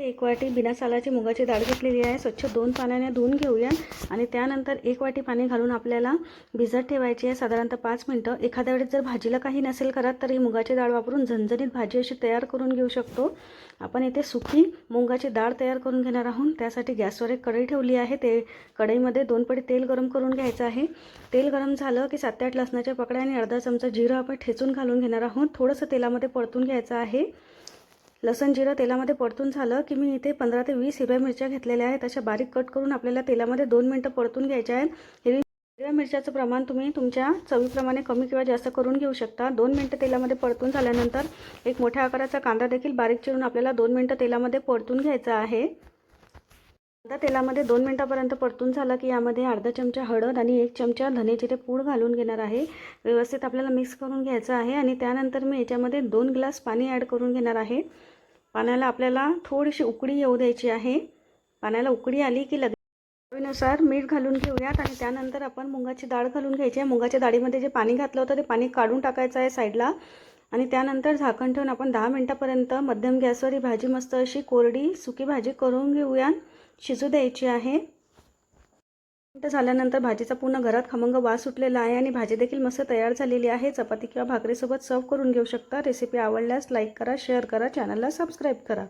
इथे एक वाटी बिना सालाची मुगाची डाळ घेतलेली आहे. स्वच्छ दोन पाण्याने धुवून घेऊया. आणि त्यानंतर एक वाटी पाणी घालून आपल्याला भिजत ठेवायची आहे. साधारणतः पाच मिनटं. एखाद्या वेळेस जर भाजीला काही नसेल करत तर ही मुगाची डाळ वापरून झणझणीत भाजी अशी तयार करून घेऊ शकतो. आपण इथे सुकी मुगाची डाळ तयार करून घेणार आहोत. त्यासाठी गॅसवर एक कढई ठेवली आहे. ते कढईमध्ये दोन पडी तेल गरम करून घ्यायचं आहे. तेल गरम झालं की सात आठ लसणाच्या पकड्या आणि अर्धा चमचा जिरं आपण ठेचून घालून घेणार आहोत. थोडंसं तेलामध्ये परतून घ्यायचं आहे. लसण जिरं तेलामध्ये परतून झालं की मी इथे पंधरा ते वीस हिरव्या मिरच्या घेतलेल्या आहेत. अशा बारीक कट करून आपल्याला तेलामध्ये दोन मिनटं परतून घ्यायच्या आहेत. हिरवी हिरव्या मिरच्याचं प्रमाण तुम्ही तुमच्या चवीप्रमाणे कमी किंवा जास्त करून घेऊ शकता. दोन मिनटं तेलामध्ये परतून झाल्यानंतर एक मोठ्या आकाराचा कांदा देखील बारीक चिरून आपल्याला दोन मिनटं तेलामध्ये परतून घ्यायचा आहे. कांदा तेलामध्ये दोन मिनटापर्यंत परतून झाला की यामध्ये अर्धा चमचा हळद आणि एक चमचा धनेचे ते पूड घालून घेणार आहे. व्यवस्थित आपल्याला मिक्स करून घ्यायचं आहे आणि त्यानंतर मी याच्यामध्ये दोन ग्लास पाणी ॲड करून घेणार आहे. पाण्याला आपल्याला थोडीशी उकळी येऊ द्यायची आहे. पाण्याला उकळी आली की लगेच चवीनुसार मीठ घालून घेऊयात आणि त्यानंतर आपण मुगाची डाळ घालून घ्यायची आहे. मुंगाच्या डाळीमध्ये जे पाणी घातलं होतं ते पाणी काढून टाकायचं आहे साईडला. आणि त्यानंतर झाकण ठेवून आपण दहा मिनटापर्यंत मध्यम गॅसवर ही भाजी मस्त अशी कोरडी सुकी भाजी करून घेऊया. शिजू द्यायची आहे. मिनटं झाल्यानंतर भाजीचा पूर्ण घरात खमंग वास सुटलेला आहे आणि भाजी देखील मस्त तयार झालेली आहे. चपाती किंवा भाकरीसोबत सर्व करून घेऊ शकता. रेसिपी आवडल्यास लाईक करा शेअर करा चॅनलला सबस्क्राईब करा.